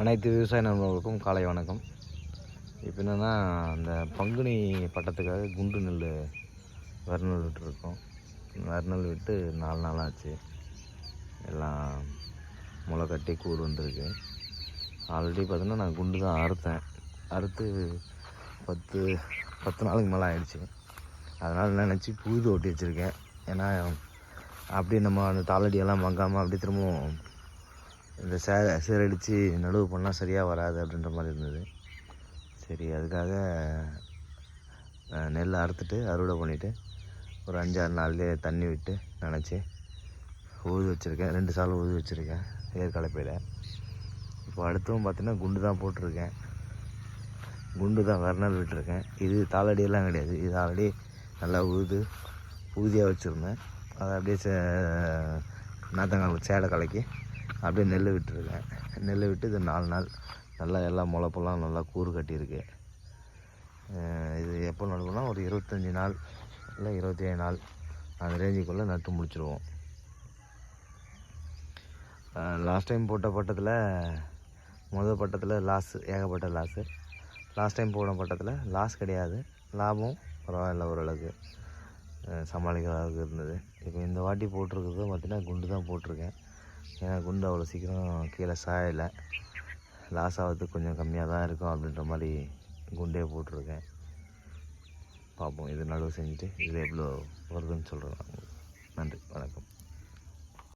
அனைத்து விவசாய நண்பர்களுக்கும் காலை வணக்கம். இப்போ என்னென்னா அந்த பங்குனி பட்டத்துக்காக குண்டு நெல் வறுநெல் விட்டுருக்கோம். வறுநெல் விட்டு நாலு நாள் ஆச்சு. எல்லாம் முளை கட்டி கூடு வந்திருக்கு. ஆல்ரெடி பார்த்தோன்னா நான் குண்டு தான் அறுத்தேன். அறுத்து பத்து பத்து நாளுக்கு மேலே ஆயிடுச்சு. அதனால் நினச்சி புழுது ஓட்டி வச்சுருக்கேன். ஏன்னா அப்படியே நம்ம அந்த தாளடியெல்லாம் மங்காமல் அப்படியே திரும்பவும் இந்த சே சீரடித்து நடுவு பண்ணால் சரியாக வராது அப்படின்ற மாதிரி இருந்தது. சரி அதுக்காக நெல் அறுத்துட்டு அறுவடை பண்ணிவிட்டு ஒரு அஞ்சாறு நாள்லேயே தண்ணி விட்டு நினச்சி உழுது வச்சுருக்கேன். ரெண்டு சால் உழுது வச்சுருக்கேன் ஏற்கலப்பையில் இப்போ அடுத்தவும் பார்த்தீங்கன்னா குண்டு தான் போட்டிருக்கேன். குண்டு தான் வர்ணல் விட்டுருக்கேன். இது தாளடியெல்லாம் கிடையாது. இது ஆல்ரெடி நல்லா உழுது ஊதியாக வச்சுருந்தேன். அதை அப்படியே சே நாத்தங்கால் சேடை கலக்கி அப்படியே நெல் விட்டுருக்கேன். நெல் விட்டு இது நாலு நாள் நல்லா எல்லாம் முளைப்பெல்லாம் நல்லா கூறு கட்டியிருக்கு. இது எப்போ நடக்கும்னா ஒரு இருபத்தஞ்சி நாள் இல்லை இருபத்தி ஏழு நாள் அந்த ரேஞ்சுக்குள்ளே நட்டு முடிச்சிருவோம். லாஸ்ட் டைம் போட்ட பட்டத்தில் முதல் பட்டத்தில் லாஸ் ஏகப்பட்ட லாஸு லாஸ்ட் டைம் போன பட்டத்தில் லாஸ் கிடையாது. லாபம் பரவாயில்ல ஓரளவுக்கு. சமாளிக்கிற அளவுக்கு இருந்தது. இப்போ இந்த வாட்டி போட்டிருக்கிறது பார்த்திங்கன்னா குண்டு தான் போட்டிருக்கேன். ஏன்னா குண்டு அவ்வளோ சீக்கிரம் கீழே சாயலை. லாஸ் ஆகிறதுக்கு கொஞ்சம் கம்மியாக தான் இருக்கும் அப்படின்ற மாதிரி குண்டே போட்டிருக்கேன். பார்ப்போம் இது நடுவு செஞ்சுட்டு இது எவ்வளோ வருதுன்னு சொல்கிறேன் நன்றி வணக்கம்.